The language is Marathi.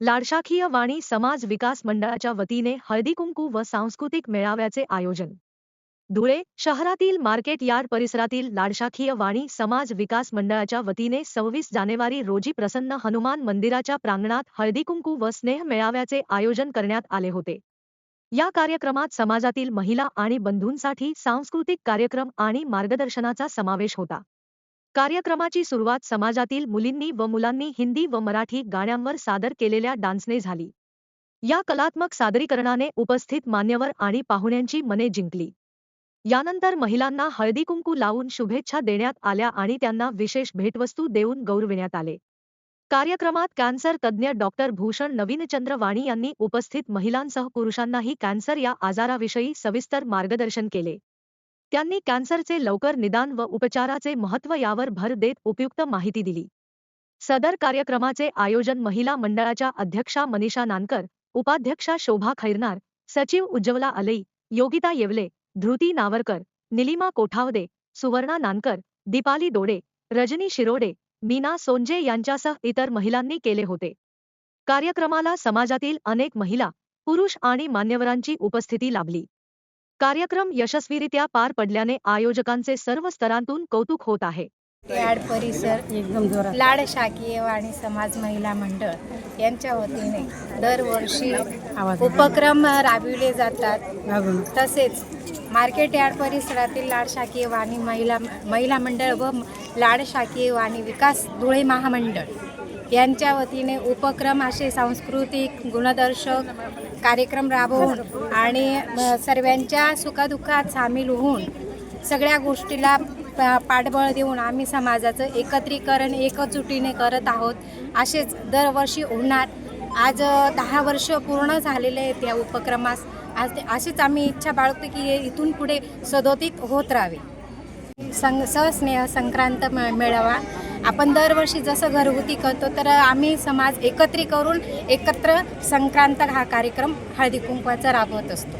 लाडशाखीय वाणी समाज विकास मंडळाच्या वतीने हळदीकुंकू व सांस्कृतिक मेळाव्याचे आयोजन. धुळे शहरातील मार्केट यार्ड परिसरातील लाडशाखीय वाणी समाज विकास मंडळाच्या वतीने सव्वीस जानेवारी रोजी प्रसन्न हनुमान मंदिराच्या प्रांगणात हळदीकुंकू व स्नेह मेळाव्याचे आयोजन करण्यात आले होते. या कार्यक्रमात समाजातील महिला आणि बंधूंसाठी सांस्कृतिक कार्यक्रम आणि मार्गदर्शनाचा समावेश होता. कार्यक्रमाची सुरुवात समाजातील मुलींनी व मुलांनी हिंदी व मराठी गाण्यांवर सादर केलेल्या डान्सने झाली. या कलात्मक सादरीकरणाने उपस्थित मान्यवर आणि पाहुण्यांची मने जिंकली. यानंतर महिलांना हळदीकुंकू लावून शुभेच्छा देण्यात आल्या आणि त्यांना विशेष भेटवस्तू देऊन गौरविण्यात आले. कार्यक्रमात कॅन्सर तज्ज्ञ डॉक्टर भूषण नवीनचंद्र वाणी यांनी उपस्थित महिलांसह पुरुषांनाही कॅन्सर या आजाराविषयी सविस्तर मार्गदर्शन केले. त्यांनी कॅन्सरचे लवकर निदान व उपचाराचे महत्त्व यावर भर देत उपयुक्त माहिती दिली. सदर कार्यक्रमाचे आयोजन महिला मंडळाच्या अध्यक्षा मनीषा नानकर उपाध्यक्षा शोभा खैरनार सचिव उज्ज्वला अलई योगिता येवले धृती नावरकर निलिमा कोठावदे सुवर्णा नानकर दीपाली दोडे रजनी शिरोडे मीना सोंजे यांच्यासह इतर महिलांनी केले होते. कार्यक्रमाला समाजातील अनेक महिला पुरुष आणि मान्यवरांची उपस्थिती लाभली. कार्यक्रम यशस्वीरित्या पार पडल्याने आयोजकांचे सर्व स्तरांतून कौतुक होत आहे. यार्ड परिसर एकदम लाड शाकीय वाणी समाज महिला मंडळ यांच्या वतीने दरवर्षी उपक्रम राबविले जातात. तसेच मार्केट यार्ड परिसरातील लाड शाकीय वाणी महिला महिला मंडळ व लाड शाकीय वाणी विकास धुळे महामंडळ यांच्या वतीने उपक्रम असे सांस्कृतिक गुणदर्शक कार्यक्रम राबवून आणि सर्वांच्या सुखदुःखात सामील होऊन सगळ्या गोष्टीला पा- पाठबळ देऊन आम्ही समाजाचं एकत्रीकरण एकजुटीने करत आहोत. असेच दरवर्षी होणार. आज दहा वर्ष पूर्ण झालेले आहेत या उपक्रमास. आज ते- अशीच आम्ही इच्छा बाळगतो की हे इथून पुढे सदोदित होत राहावे. सं सहस्नेह संक्रांत मेळावा. आपण दरवर्षी जसं घरगुती करतो तर आम्ही समाज एकत्री करून एकत्र संक्रांत हा कार्यक्रम हळदी कुंकवाचा राबवत असतो.